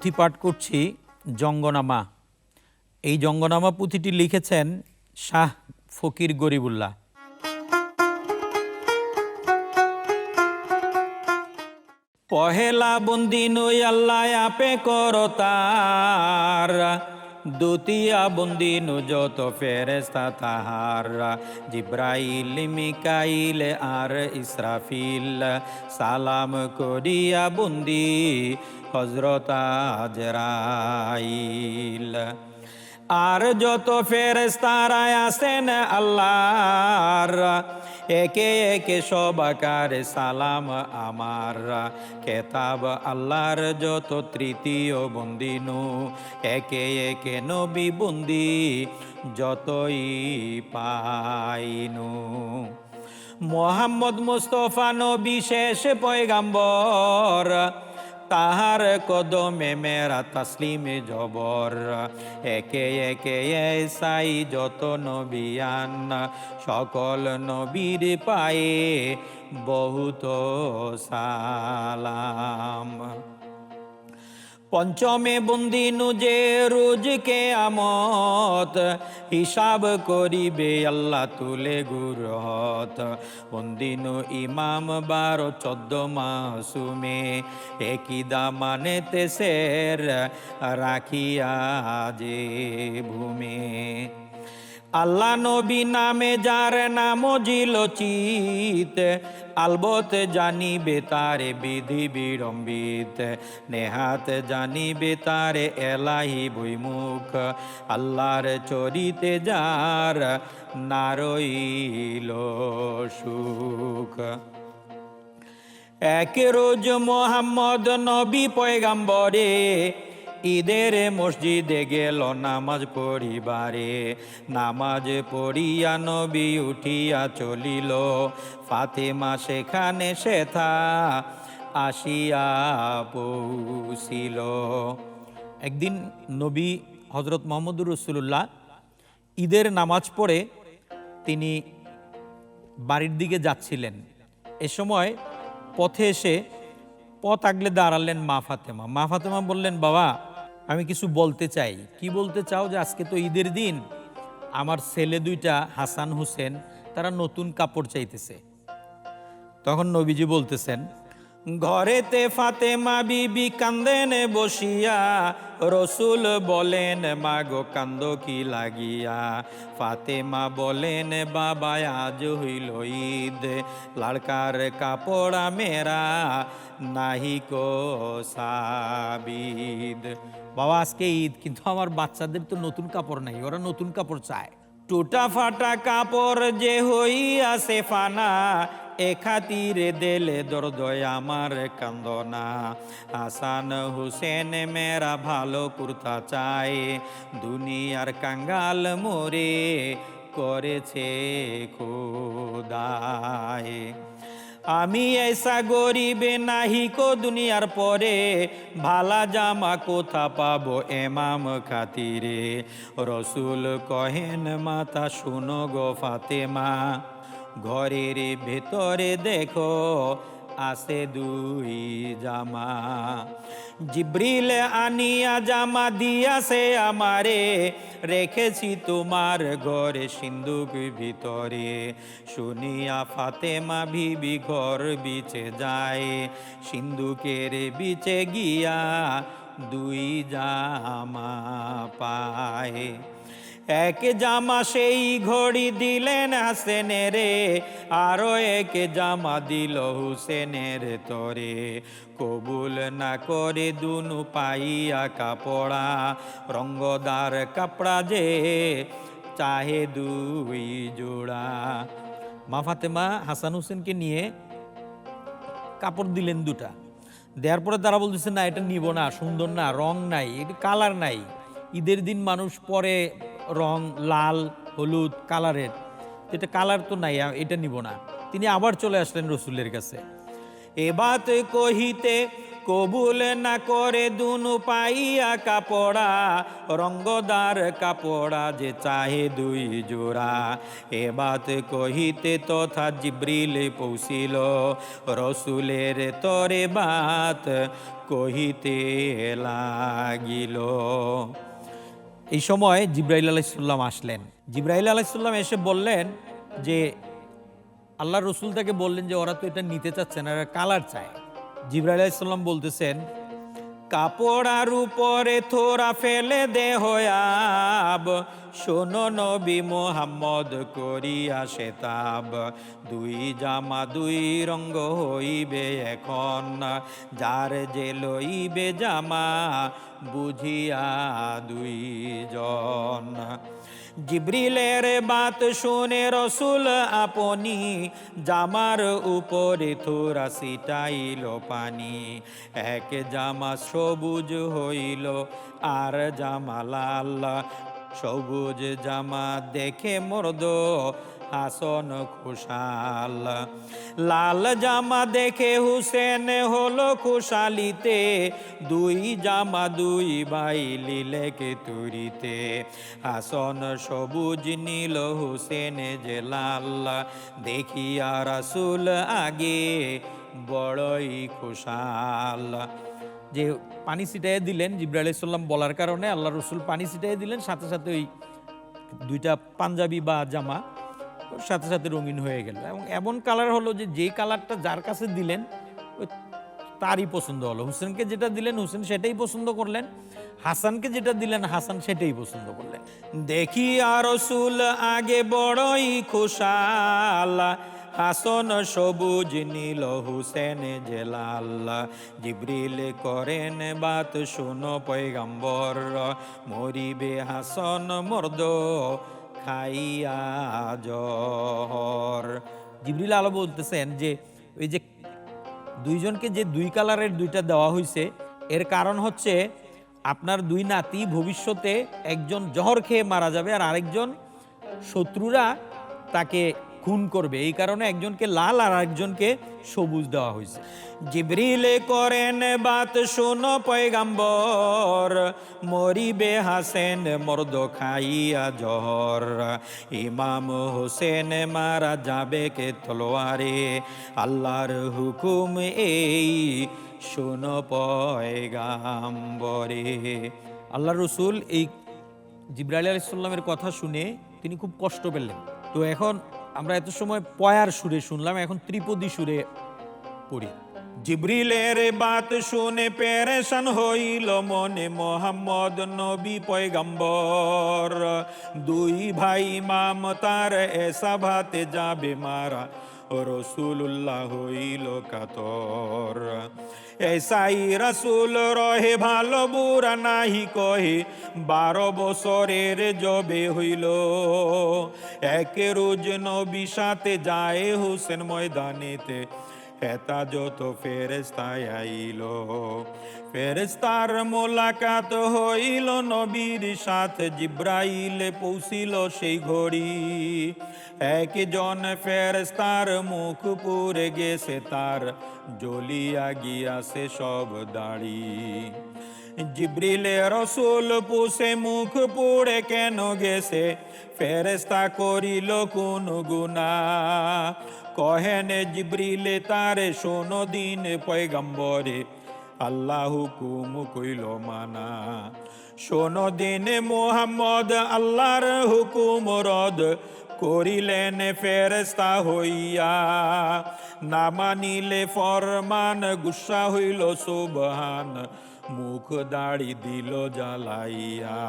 পুঁথি পাঠ করছি জঙ্গনামা। এই জঙ্গনামা পুঁথিটি লিখেছেন শাহ ফকির গরিবুল্লাহ। পহেলা বন্দিনু আল্লাহ আপে করতার দ্বিতীয় বন্দিনু যত ফেরেস্তা তাহার। জিব্রাইল, মিকাইল আর ইসরাফিল, সালাম করিয়া বন্দি হজরত আজরাইল। আর যত ফেরেস্তারা আছেন আল্লাহর, একে একে সবাকার সালাম আমার। কেতাব আল্লাহর যত তৃতীয় বন্দিনু, একে একে নবী বন্দি যতই পাইনু। মোহাম্মদ মুস্তফা নবী শেষ পয়গাম্বর তাহার কদমে মেরা তসলিমে জবর। একে একে সাই যত নবিয়ান সকল নবীর পায়ে বহুত সালাম। পঞ্চমে বন্দিনু যে রোজকে আমত, হিসাব করিবে আল্লাহ তুলে গুরহত। বন্দিনু ইমাম বারো চোদ্দ মাসুমে, একই দামানে তেসের রাখিয়া যে ভূমে। আল্লাহ নবী নামে যার নাম জিল চিত, আলবত জানিবে তারে বিধি বিড়ম্বিত, নেহাত জানিবে তারে এলাহি বৈমুখ, আল্লাহর চরিতে যার নারইল সুখ। এক রোজ মোহাম্মদ নবী পয়গাম্বরে ঈদের মসজিদে গেল নামাজ পড়িবারে। নামাজ পড়িয়া নবী উঠিয়া চলিল। ফাতেমা সেখানে সেথা আসিয়া পৌঁছিল। একদিন নবী হজরত মোহাম্মদুর রসুল্লাহ ঈদের নামাজ পড়ে তিনি বাড়ির দিকে যাচ্ছিলেন। এ সময় পথে এসে পথ আগলে দাঁড়ালেন মা ফাতেমা। মা ফাতেমা বললেন, বাবা আমি কিছু বলতে চাই। কি বলতে চাও যে আজকে তো ঈদের দিন? আমার ছেলে দুইটা, হাসান, হোসেন, তারা নতুন কাপড় চাইতেছে। তখন নবীজি বলতেছেন, ঘরেতে ফাতেমা বিবি কান্দেনে বসিয়া রসুল বলেন, মাগো কান্দ কি লাগিয়া? ফাতেমা বলেন, বাবা, আজ হইল ঈদ। লাড়কার কাপড়া মেরা নাহি কো সাবিদ। বাবা, আজকে ঈদ, কিন্তু আমার বাচ্চাদের তো নতুন কাপড় নাই, ওরা নতুন কাপড় চায়। টুটা ফাটা কাপড় যে হইয়াছে ফানা এ খাতিরে দেলে দরদয় আমার কান্দনা। হাসান হুসেন মেরা ভালো কুর্তা চায়। দুনিয়ার কাঙ্গাল মোরে করেছে খোদায়। আমি এসা গরিবে নাহি কো দুনিয়ার পরে। ভালা জামা কোথা পাবো এমাম খাতিরে। রসুল কহেন, মাতা, শুনো গো ফাতেমা। ঘরের ভেতরে দেখো আসে দুই জামা। জিব্রিল আনিয়া জামা দিয়াছে আমারে, রেখেছি তোমার ঘরে সিন্ধুক ভিতরে। শুনিয়া ফাতেমা ভিবি ঘর বিচে যায়, সিন্ধুকের বিচে গিয়া দুই জামা পায়। এক জামা সেই ঘড়ি দিলেন হাসেনের, আরও এক জামা দিল হুসেনের তরে। কবুল না করে দুনু পাইয়া কাপড়া, রঙ্গদার কাপড়া যে চাহে দুই জোড়া। মা ফাতেমা হাসান হোসেনকে নিয়ে কাপড় দিলেন দুটা। দেওয়ার পরে তারা বলতেছে, না, এটা নিব না, সুন্দর না, রং নাই এটা কালার নাই। ঈদের দিন মানুষ পরে রং লাল, হলুদ কালারের এটা কালার তো নাই এটা নিব না। তিনি আবার চলে আসলেন রসুলের কাছে। এবাত কহিতে, কবুল না করে দুনু পাইয়া কাপড়া, রঙ্গদার কাপড়া যে চাহে দুই জোড়া। এ বাত কহিতে তথা জিব্রিল পৌঁছিল, রসুলের তরে বাত কহিতে লাগিল। এই সময় জিব্রাইল আলাইসাল্লাম আসলেন। জিব্রাইল আলাইসাল্লাম এসে বললেন যে আল্লাহ রসুল তাকে বললেন যে, ওরা তো এটা নিতে চাচ্ছে না কালার চায়। জিব্রাইল আলাইসাল্লাম বলতেছেন, কাপড়ার উপরে থোরা ফেলে দে হয়াব, শোনো নবী মোহাম্মদ করিয়া শেতাব দুই জামা দুই রঙ্গ হইবে এখন, যার যে লইবে জামা বুঝিয়া দুইজন। জিব্রিলের বাত শুনে রসুল আপনি জামার উপরে থোড়া সিটাইল পানি। এক জামা সবুজ হইল, আর জামা লাল। সবুজ জামা দেখে মর্দ হাসন খুশাল। লাল জামা দেখে হুসেন হলো খুশালিতে। দুই জামা দুই ভাই লিলেকে তুরিতে। হাসন সবুজ, নীল, হুসেন যে লাল। দেখিয়া রাসুল আগে বড়ই খুশাল। যে পানি ছিটাইয়ে দিলেন জিব্রাইল সাল্লাম বলার কারণে আল্লাহ রসুল পানি ছিটাইয়ে দিলেন, সাথে সাথে ওই দুইটা পাঞ্জাবি বা জামা সাথে সাথে রঙিন হয়ে গেল। এবং এমন কালার হলো যে যেই কালারটা যার কাছে দিলেন তারই পছন্দ হলো। হুসেনকে যেটা দিলেন, হুসেন সেটাই পছন্দ করলেন। হাসানকে যেটা দিলেন, হাসান সেটাই পছন্দ করলেন। দেখি আর রসুল আগে বড়ই খুশাল, হাসন সবুজ নীল, হুসেন জেলাল। জিব্রিল করেন বাত, শুনো পয়গাম্বর, মরিবে হাসন মর্দ খাইয়া জহর জিবরিল আলো বলতেছেন যে, ওই যে দুইজনকে যে দুই কালারের দুইটা দেওয়া হয়েছে এর কারণ হচ্ছে আপনার দুই নাতি ভবিষ্যতে একজন জহর খেয়ে মারা যাবে আর আরেকজন শত্রুরা তাকে খুন করবে। এই কারণে একজনকে লাল আর একজনকে সবুজ দেওয়া হয়েছে। জিবরিলে করেন বাত, শোনো পয়গাম্বর, মরিবে হাসেন মর্দ খাইয়া জহর ইমাম হোসেন মারা যাবে কে তলোয়ারে? আল্লাহর হুকুম এই, শোনো পয়গাম্বরে। আল্লাহ রসুল এই জিব্রাইল আলাইসাল্লামের কথা শুনে তিনি খুব কষ্ট পেলেন। তো এখন আমরা এত সময় পয়ার সুরে শুনলাম, এখন ত্রিপদী সুরে পড়ি। জিব্রিলের বাত শুনে পেরেশান হইল মনে মোহাম্মদ নবী পয়গম্বর। দুই ভাই মাম তার এসা ভাতে যাবে মারা রসুল্লাহ হইল কাতর এসাই রসুল রহে ভালো বুড়া নাহি কহে, বারো বছরের জবে হইল। একে রোজ নবী সাথে যায় হোসেন ময়দানেতে। হেতা যত ফেরেস্তায় আইল ফেরেস্তার মোলাকাত হইল নবীর সাথে, জিব্রাইলে পৌঁছিল সেই ঘড়ি। একজন ফেরেস্তার মুখ পুরে গেছে, তার জ্বলিয়া গিয়াছে সব দাড়ি। জিব্রিলে রসুল পুষে মুখ পুড়ে কেন গেছে? ফেরেস্তা করিল কোন গুনা কহেনে জিব্রিলে, তারে শোনো দিন পয়গম্বরে। আল্লাহ হুকুম কইল, মানা। শোনো দিন মোহাম্মদ, আল্লাহর হুকুম রদ। করিলেন ফেরেস্তা হইয়া। না মানিলে ফরমান, গুসা হইল সুবহান। মুখ দাড়ি দিল জ্বালাইয়া।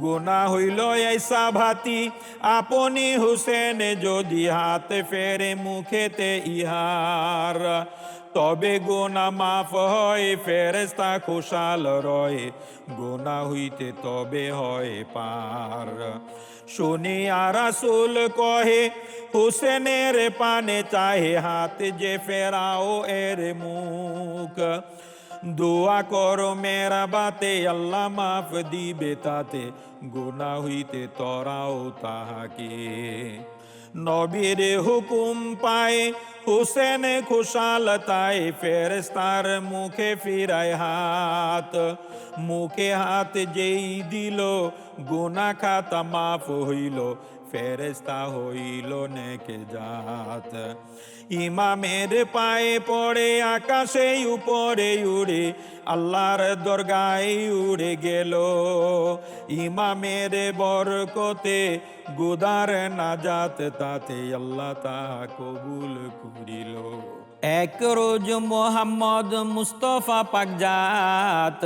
গোনা হইল ऐसा ভাতি আপনি হুসেন যদি হাত ফেরে মুখেতে ইহার। তবে গোনা মাফ হয় ফেরেস্তা খুশাল রয়, গোনা হইতে তবে হয় পার। শুনি রাসুল কহে, হুসেনের পানে চাহে হাত যে ফেরাও এর মুখ। দোয়া করো মেরা বাতে, আল্লাহ মাফ দিবে তাতে। গোনা হইতে তরাও তাহাকে। নবীর হুকুম পায়, হুসেন খুশাল তাই ফেরেস্তার মুখে ফিরায় হাত। মুখে হাত যেই দিল গুনা খাতা মাফ হইল ফেরেস্তা হইল নেকে জাত। ইমামের পায়ে পড়ে, আকাশে উপরে উড়ে, আল্লাহর দরগায় উড়ে গেল। ইমামের বরকতে গুদার নাজাত, তাতে আল্লাহ তা কবুল করিল। এক রোজ মোহাম্মদ মুস্তফা পাকজাত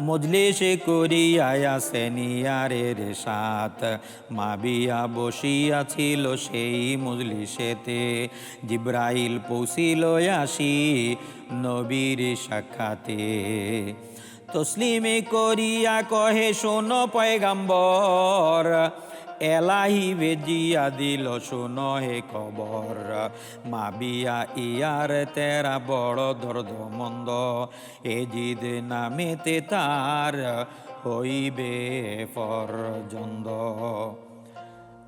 মজলিসে করিয়া রে সাত মাবিয়া বসিয়া ছিল সেই মজলিসেতে। জিব্রাইল পৌঁছিল আসি নবীর সাক্ষাতে। তসলিমে করিয়া কহে, শোনো পয়গাম্বর এলাহি বেজিয়া দিল শোনো হে খবর। মাবিয়া ইয়ার তেরা বড় দর্দ মন্দ এ জিদ নামেতে তার হইবে ফরজন্দ।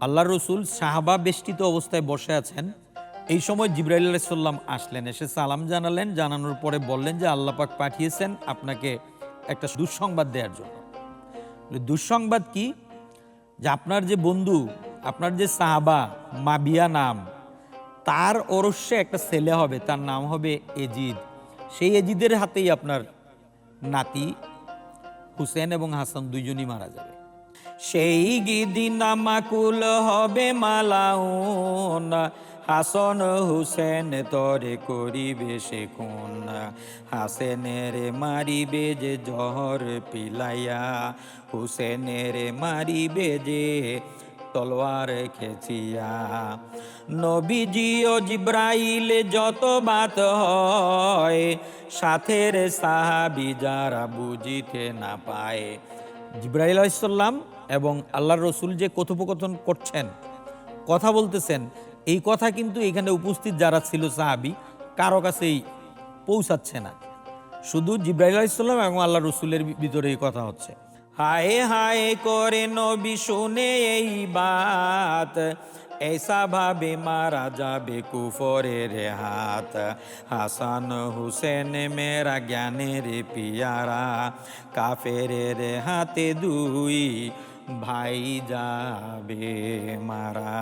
আল্লাহ রসুল সাহাবা বেষ্টিত অবস্থায় বসে আছেন। এই সময় জিব্রাইল আলাইসাল্লাম আসলেন, এসে সালাম জানালেন। জানানোর পরে বললেন যে, আল্লাহ পাক পাঠিয়েছেন আপনাকে একটা দুঃসংবাদ দেওয়ার জন্য। দুঃসংবাদ কি? যে আপনার যে বন্ধু, আপনার যে সাহাবা, মাবিয়া নাম, তার অরস্যে একটা ছেলে হবে, তার নাম হবে এজিদ। সেই এজিদের হাতেই আপনার নাতি হুসেন এবং হাসান দুইজনই মারা যাবে। সেই গিদিন মাকুল হবে মালাউন। হাসন হুসেন তরে করিবে সে কোন হাসেনের মারিবে যে জহর পিলাইয়া, হুসেনের মারিবে যে তলোয়ার খেচিয়া। নবীজি ও জিব্রাইল যত বাত হয়, সাথের সাহাবি যারা বুঝিতে না পায়। জিব্রাইল আলাইসাল্লাম এবং আল্লাহ রসুল যে কথোপকথন করছেন, কথা বলতেছেন এই কথা কিন্তু এখানে উপস্থিত যারা ছিল সাহাবি, কারও কাছেই পৌঁছাচ্ছে না। শুধু জিব্রাইল আলাইসাল্লাম এবং আল্লাহ রসুলের ভিতরে এই কথা হচ্ছে। হায় হায় করে নবী শোনে এই বাত ऐसा ভাবে মারা যাবে কুফরের হাত। হাসান হুসেন মেরা জ্ঞানের পিয়ারা, কাফেরের হাতে দুই ভাই যাবে মারা।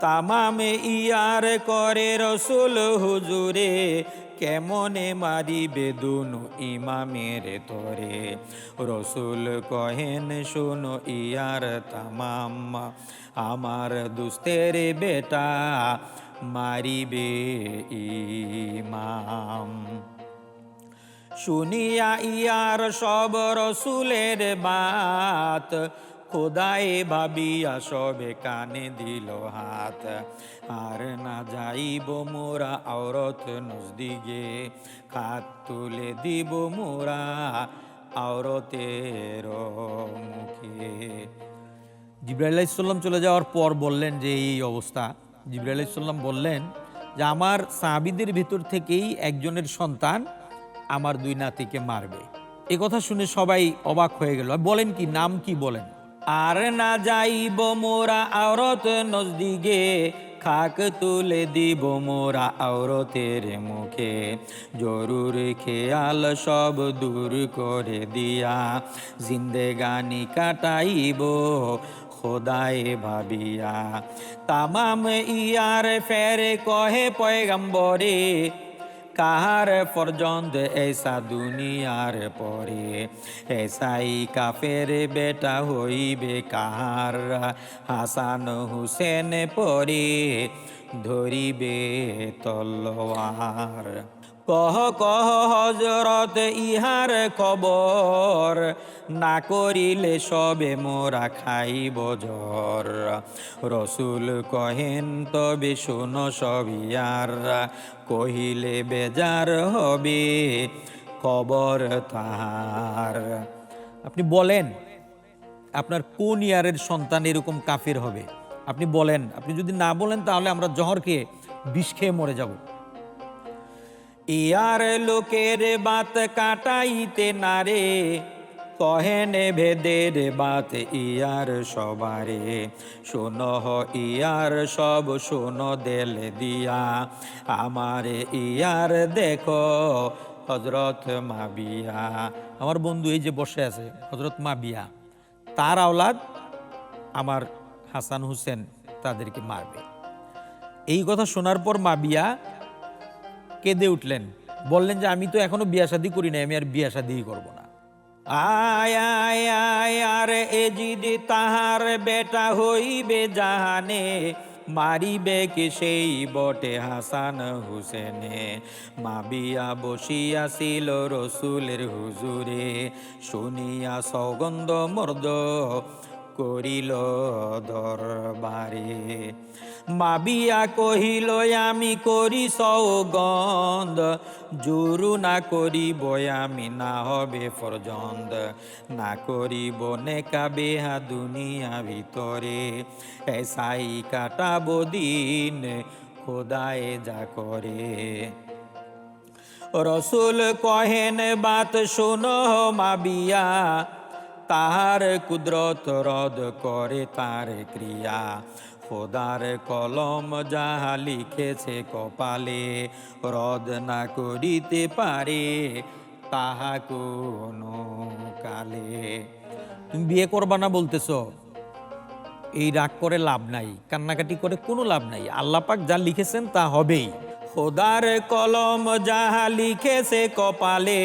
তামামে ইয়ার করে রসুল হুজুরে, কেমনে মারিবে দুনু ইমামের তরে? রসুল কহেন, শোনো ইয়ার তামাম আমার দুস্তের বেটা মারিবে ইমাম। শুনিয়া ইয়ার সব রসুলের বাত খোদায়ে ভাবিয়া সবে কানে দিল হাত। আর না যাইব মোরা আওরত নজদিকে খাত তুলে দিব মোরা আওরতের মুখে। জিব্রাইল আলাইসাল্লাম চলে যাওয়ার পর বললেন যে, এই অবস্থা। জিব্রাইল আলাইসাল্লাম বললেন যে, আমার সাহাবিদের ভিতর থেকেই একজনের সন্তান আমার দুই নাতিকে মারবে। এ কথা শুনে সবাই অবাক হয়ে গেল। বলেন কি, নাম কি বলেন? আর না যাইব মোরা আওরত নজদিকে খাক তুলে দিব মোরা আওরতের মুখে। জরুর খেয়াল সব দূর করে দিয়া জিন্দেগানি কাটাইব খোদায়ে ভাবিয়া। তামাম ইয়ার ফেরে কহে পয়গম্বরে কাহার পর্যন্ত এসা দুনিয়ার পরে? এসাই কাফের বেটা হইবে কাহার? হাসান হুসেন পরে ধরিবে তলোয়ার। কহ কহ হজরত ইহার খবর? না করিলে সবে মোরা খাইব জ্বর। রসুল কহেন, তবে শোনো সবিয়ার কহিলে, বেজার হবে কবর তাহার। আপনি বলেন, আপনার কোন ইয়ারের সন্তান এরকম কাফের হবে? আপনি বলেন, আপনি যদি না বলেন, তাহলে আমরা জহরকে বিষ খেয়ে মরে যাব। ইয়ার লোকের বাত কাটাইতে না রে কহেনে ভেদের বাত ইয়ার সবারে। শোনো ইয়ার সব, শোনো দেল দিয়া। আমার ইয়ার দেখো হজরত মাবিয়া। আমার বন্ধু এই যে বসে আছে হজরত মাবিয়া। তার আওলাদ আমার হাসান হোসেন তাদেরকে মারবে। এই কথা শোনার পর মাবিয়া কেঁদে উঠলেন। বললেন যে, আমি তো এখনও বিয়া শাদি করি নাই, আমি আর বিয়া শাদিই করব না। আয় আয় আয়, আর এজিদ তাহার বেটা হইবে জাহানে, মারিবে কে সেই বটে হাসান হুসেনে? মাবিয়া বসিয়াছিল রসুলের হুজুরে, শুনিয়া সৌগন্ধ মর্দ করিল দরবারে। মাবিয়া কহিল, আমি করি সৌগন্ধ, জুরু না করিব, আমি না হবে ফরজন্দ। না করিব নেকা বেহা দুনিয়া ভিতরে। এসাই কাটাবো দিন, খোদায় যা করে। রসুল কহেন, বাত শোনো মাবিয়া তাহার কুদরত রদ করে তার ক্রিয়া। খোদার কলম যাহা লিখেছে কপালে, রদ না করিতে পারে তাহা কোনো কালে। তুমি বিয়ে করবা না বলতেছ? এই রাগ করে লাভ নাই, কান্নাকাটি করে কোনো লাভ নাই। আল্লাপাক যা লিখেছেন তা হবেই। খোদার কলম যাহা লিখেছে কপালে,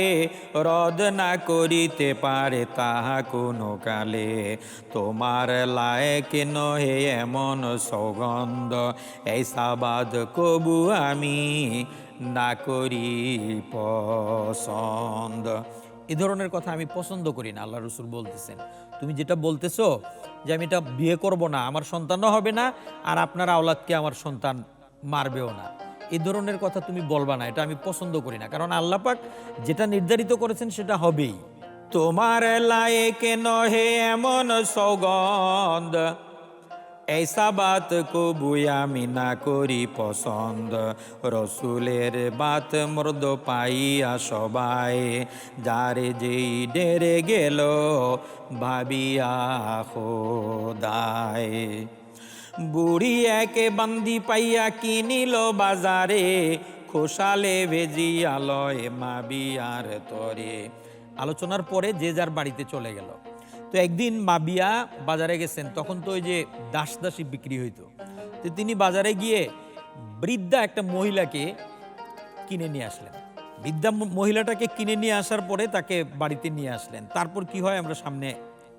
রদ না করিতে পারে তাহা কোনো কালে। তোমার লায়ক নহে এমন সৌগন্ধ, এই সাবাদ কবু আমি না করি পছন্দ। এ ধরনের কথা আমি পছন্দ করি না, আল্লাহ রসুল বলতেছেন। তুমি যেটা বলতেছো যে আমি এটা বিয়ে করব না, আমার সন্তানও হবে না, আর আপনার আওলাদকে আমার সন্তান মারবেও না। এ ধরনের কথা তুমি বলবা না, এটা আমি পছন্দ করি না। কারণ আল্লাপাক যেটা নির্ধারিত করেছেন সেটা হবেই। তোমার লায়েকে নহে এমন সৌগন্ধ এইসা বাত কবুই আমি না করি পছন্দ। রসুলের বাত মর্দ পাইয়া সবাই, যারে যেই ডেরে গেল, ভাবিয়া খোদায়। বুড়ি একে বান্দি পাইয়া কিনিল বাজারে, খোসালে ভেজিয়া লয় মাবিয়ার তরে। আলোচনার পরে যে যার বাড়িতে চলে গেল। তো একদিন মাবিয়া বাজারে গেছেন, তখন তো ওই যে দাস দাসী বিক্রি হইতো। তো তিনি বাজারে গিয়ে বৃদ্ধা একটা মহিলাকে কিনে নিয়ে আসলেন। বৃদ্ধা মহিলাটাকে কিনে নিয়ে আসার পরে তাকে বাড়িতে নিয়ে আসলেন। তারপর কি হয় আমরা সামনে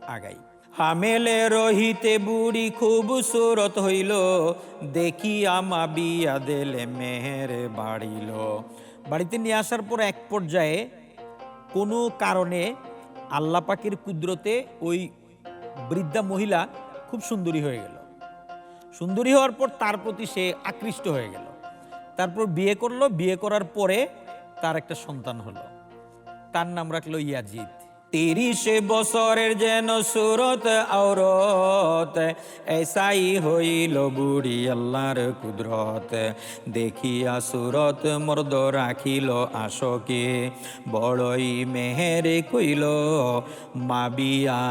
আগাই। হামেলে রহিতে বুড়ি খুব সুরত হইল, দেখিয়া মাবিয়া দেলে মেহের বাড়িল। বাড়িতে নিয়ে আসার পর এক পর্যায়ে কোনো কারণে আল্লাহ পাকের কুদরতে ওই বৃদ্ধা মহিলা খুব সুন্দরী হয়ে গেল। সুন্দরী হওয়ার পর তার প্রতি সে আকৃষ্ট হয়ে গেল। তারপর বিয়ে করল, বিয়ে করার পরে তার একটা সন্তান হলো। তার নাম রাখল ইয়াজিদ। তিরিশ বছরের যেন সুরত আওরত, এসাই হইল বুড়ি আল্লাহর কুদরত। দেখিয়া সুরত মর্দ রাখিল আশকে, বড়ই মেহের কইল, মাবিয়া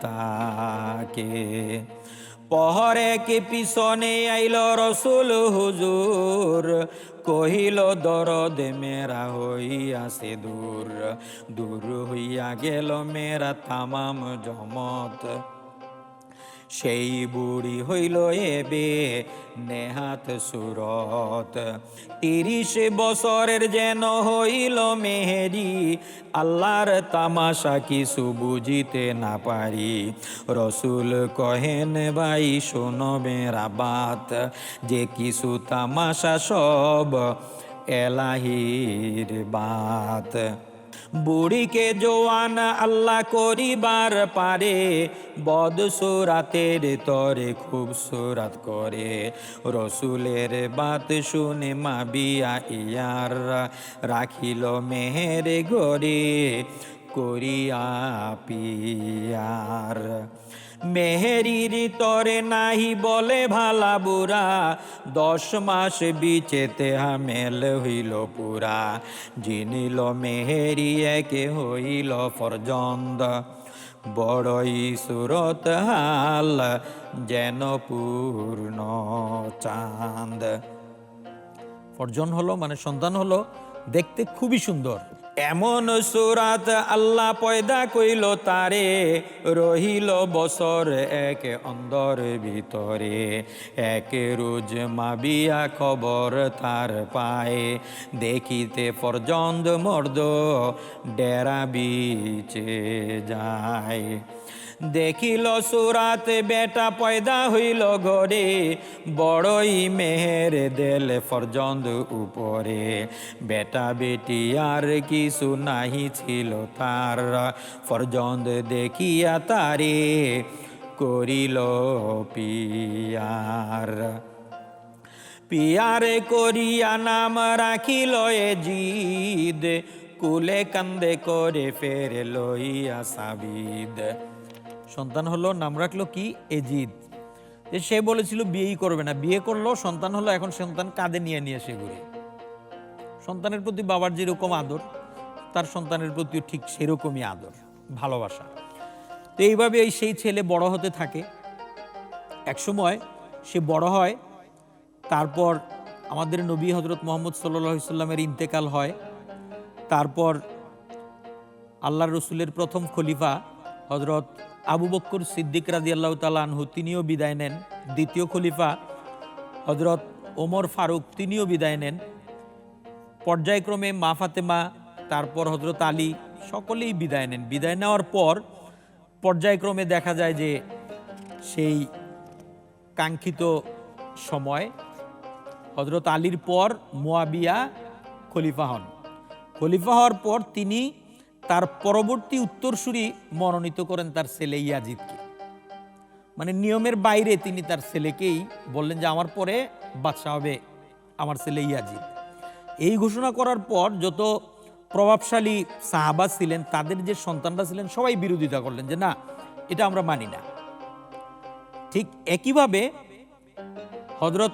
তাকে। পহরে কি পিছনে আইল রসুল হুজুর, কহিল, দরদ মেরা হইয়াছে দূর দূর হইয়া গেল মেরা তামাম জমত। সেই বুড়ি হইল এবে নেহাত সুরত। তিরিশ বছরের যেন হইল মেহেরি, আল্লাহর তামাশা কিছু বুঝিতে না পারি। রসুল কহেন, ভাই, শোনো মেরা বাত যে কিছু তামাশা সব এলাহির বাত। বুড়িকে জোয়ান আল্লাহ করিবার পারে বদ সুরাতের তরে খুব সুরাত করে। রসুলের বাত শুনে মা বিয়া ইয়ার রাখিল মেহের গরে করিয়া পিয়ার। মেহেরির তরে নাহি বলে ভালা বুড়া। দশ মাস বিচেতে হামেল হইল পুরা। জিনিল মেহেরি একে হইল ফরজন্দ। বড়ই সুরত হাল যেন পূর্ণ চাঁদ। অর্জন হলো মানে সন্তান হলো দেখতে খুবই সুন্দর। এমন সুরাত আল্লাহ পয়দা কইল তারে, রহিল বছর এক অন্দর ভিতরে। এক রোজ মাবিয়া খবর তার পায়ে, দেখিতে পর্যন্ত মর্দ ডেরা বিচে যায়। দেখিল সুরাত, বেটা পয়দা হইল ঘরে, বড়ই মেহের দেল ফরজন্দ উপরে। বেটা বেটি আর কিছু নাহি ছিল তার, ফরজন্দ দেখিয়া তারে করিল পিয়ার। পিয়ারে করিয়া নাম রাখিল এ জিদ, কুলে কান্দে করে ফের লইয়া সাবিদ। সন্তান হলো, নাম রাখল কি? এজিদ। যে সে বলেছিল, বিয়েই করবে না। বিয়ে করল, সন্তান হলো, এখন সন্তান কাঁধে নিয়ে নিয়ে সে ঘুরে। সন্তানের প্রতি বাবার যেরকম আদর, তার সন্তানের প্রতিও ঠিক সেরকমই আদর, ভালোবাসা। তো এইভাবে এই সেই ছেলে বড় হতে থাকে। এক সময় সে বড় হয়, তারপর আমাদের নবী হজরত মোহাম্মদ সাল্লাহ সাল্লামের ইন্তেকাল হয়, তারপর আল্লাহ রসুলের প্রথম খলিফা হজরত আবু বক্কর সিদ্দিক রাজি আল্লাহ তালানহু তিনিও বিদায় নেন। দ্বিতীয় খলিফা হজরত ওমর ফারুক, তিনিও বিদায় নেন। পর্যায়ক্রমে মা ফাতেমা, তারপর হজরত আলী, সকলেই বিদায় নেন। বিদায় নেওয়ার পর পর্যায়ক্রমে দেখা যায় যে সেই কাঙ্ক্ষিত সময় হজরত আলীর পর মোয়াবিয়া খলিফা হন। খলিফা হওয়ার পর তিনি তার পরবর্তী উত্তরসূরি মনোনীত করেন তার ছেলে ইয়াজিদকে। মানে নিয়মের বাইরে তিনি তার ছেলেকেই বললেন যে, আমার পরে বাদশাহ হবে আমার ছেলে ইয়াজিদ। এই ঘোষণা করার পর যত প্রভাবশালী সাহাবা ছিলেন, তাদের যে সন্তানরা ছিলেন, সবাই বিরোধিতা করলেন যে, না, এটা আমরা মানি না। ঠিক একইভাবে হজরত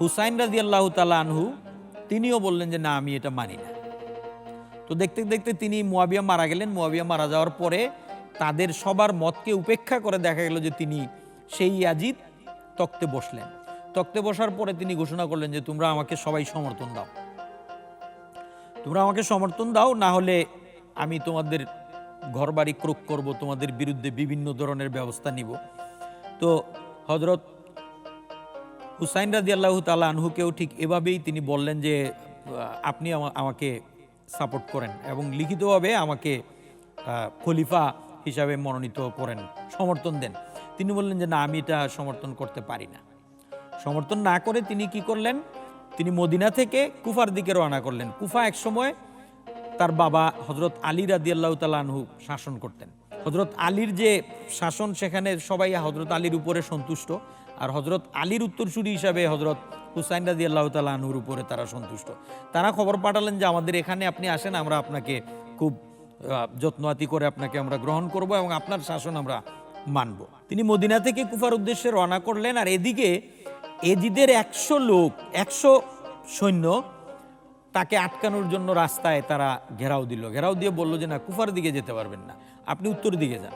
হুসাইন রাজি আল্লাহ তালা আনহু, তিনিও বললেন যে, না, আমি এটা মানি না। তো দেখতে দেখতে তিনি মুয়াবিয়া মারা গেলেন। মুয়াবিয়া মারা যাওয়ার পরে তাদের সবার মতকে উপেক্ষা করে দেখা গেল যে তিনি সেই ইয়াজিদ তক্তে বসলেন। তক্তে বসার পরে তিনি ঘোষণা করলেন যে, তোমরা আমাকে সবাই সমর্থন দাও। তোমরা আমাকে সমর্থন দাও, না হলে আমি তোমাদের ঘরবাড়ি ক্রোক করব, তোমাদের বিরুদ্ধে বিভিন্ন ধরনের ব্যবস্থা নিব। তো হজরত হুসাইন রাজি আল্লাহ তালা আনহুকেও ঠিক এভাবেই তিনি বললেন যে, আপনি আমা- আমাকে সাপোর্ট করেন এবং লিখিতভাবে আমাকে খলিফা হিসাবে মনোনীত করেন, সমর্থন দেন। তিনি বললেন যে, না, আমি এটা সমর্থন করতে পারি না। সমর্থন না করে তিনি কি করলেন? তিনি মদিনা থেকে কুফার দিকে রওনা করলেন। কুফা এক সময় তার বাবা হজরত আলী রাদি আল্লাহ তালানহু শাসন করতেন। হজরত আলীর যে শাসন, সেখানে সবাই হজরত আলীর উপরে সন্তুষ্ট। আর হজরত আলীর উত্তরসূরি হিসাবে হজরত হুসাইন রাদি আল্লাহ তালাহুর উপরে তারা সন্তুষ্ট। তারা খবর পাঠালেন যে আমাদের এখানে আপনি আসেন, আমরা আপনাকে খুব যত্নআতি করে আপনাকে আমরা গ্রহণ করব এবং আপনার শাসন আমরা মানব। তিনি মদিনা থেকে কুফার উদ্দেশ্যে রওনা করলেন আর এদিকে এজিদের একশো লোক, একশো সৈন্য তাকে আটকানোর জন্য রাস্তায় তারা ঘেরাও দিল। ঘেরাও দিয়ে বলল যে, না, কুফার দিকে যেতে পারবেন না। আপনি উত্তর দিকে যান।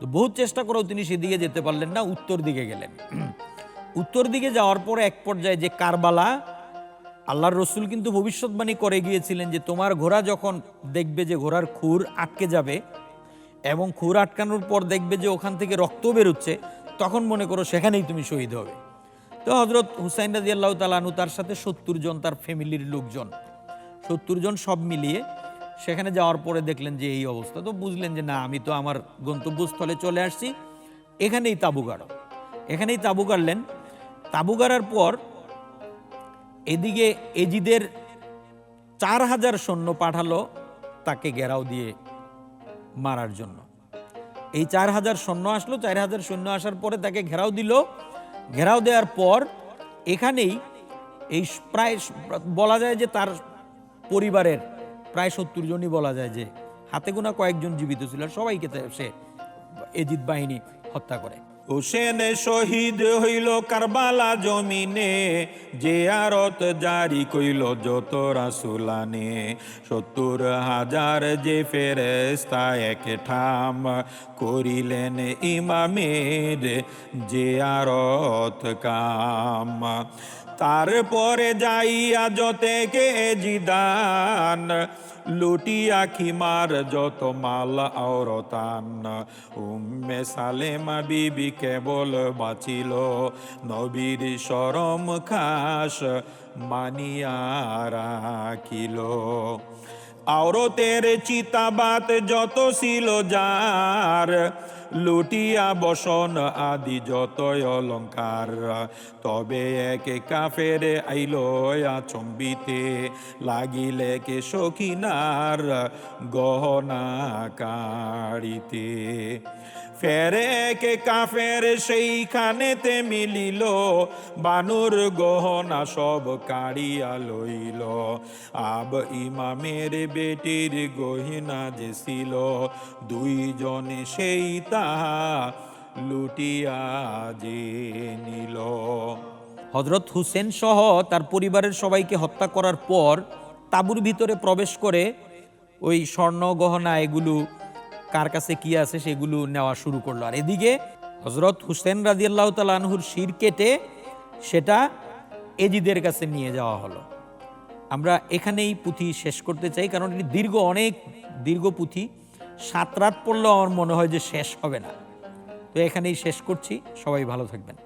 তো বহুত চেষ্টা করেও তিনি সেদিকে যেতে পারলেন না, উত্তর দিকে গেলেন। উত্তর দিকে যাওয়ার পরে এক পর্যায়ে যে কারবালা, আল্লাহর রসুল কিন্তু ভবিষ্যৎবাণী করে গিয়েছিলেন যে তোমার ঘোড়া যখন দেখবে যে ঘোড়ার খুর আটকে যাবে এবং খুর আটকানোর পর দেখবে যে ওখান থেকে রক্ত বেরোচ্ছে, তখন মনে করো সেখানেই তুমি শহীদ হবে। তো হজরত হুসাইন রাজি আল্লাহ তালানু তার সাথে সত্তর জন তার ফ্যামিলির লোকজন, সত্তর জন সব মিলিয়ে সেখানে যাওয়ার পরে দেখলেন যে এই অবস্থা। তো বুঝলেন যে না, আমি তো আমার গন্তব্যস্থলে চলে আসছি। এখানেই তাবু গাড়ো। এখানেই তাবু গাড়লেন। তাবু গাড়ার পর এদিকে এজিদের চার হাজার সৈন্য পাঠালো তাকে ঘেরাও দিয়ে মারার জন্য। এই চার হাজার সৈন্য আসলো, চার হাজার সৈন্য আসার পরে তাকে ঘেরাও দিল। ঘেরাও দেওয়ার পর এখানেই এই প্রায় বলা যায় যে তার পরিবারের প্রায় সত্তর জনই বলা যায় যে হাতে গোনা কয়েকজন জীবিত ছিল সবাইকে সে এজিদ বাহিনী হত্যা করে। হুসেন শহীদ হইল কারবালা জমিনে, যে আরত জারি কইল যত রাসুলানে। সত্তর হাজার যে ফেরেস্তা এক ঠাম করিলেন ইমামের যে আরত কাম। তারপরে যাইয়া যতেকে জিদান লুটিয়া খিমার যত মাল আওরতান। উম্মে সালেমা বিবি কেবল বাঁচিল নবীর সরম খাস মানিয়া রাখিল। আওরতের চিতাবাত যত ছিল যার, লুটিয়া বসন আদি যত অলঙ্কার। তবে এক কাফের আইল আচম্বিতে, লাগিলে কে সখিনার গহনা কাড়িতে। ফেরে কে কাফের সেইখানেতে মিলিল, বানুর গহনা সব কাড়িয়া লইল। আব ইমামের বেটির গহিনা যে ছিল, দুইজনে সেই তাহা লুটিয়া যে নিল। হজরত হুসেন সহ তার পরিবারের সবাইকে হত্যা করার পর তাঁবুর ভিতরে প্রবেশ করে ওই স্বর্ণ গহনা এগুলো কার কাছে কি আছে সেগুলো নেওয়া শুরু করল। আর এদিকে হজরত হুসেন রাজিয়াল্লাহ তালানহুর শির কেটে সেটা এজিদের কাছে নিয়ে যাওয়া হলো। আমরা এখানেই পুঁথি শেষ করতে চাই, কারণ এটি দীর্ঘ অনেক দীর্ঘ পুঁথি। সাত রাত পড়লেও আমার মনে হয় যে শেষ হবে না। তো এখানেই শেষ করছি। সবাই ভালো থাকবেন।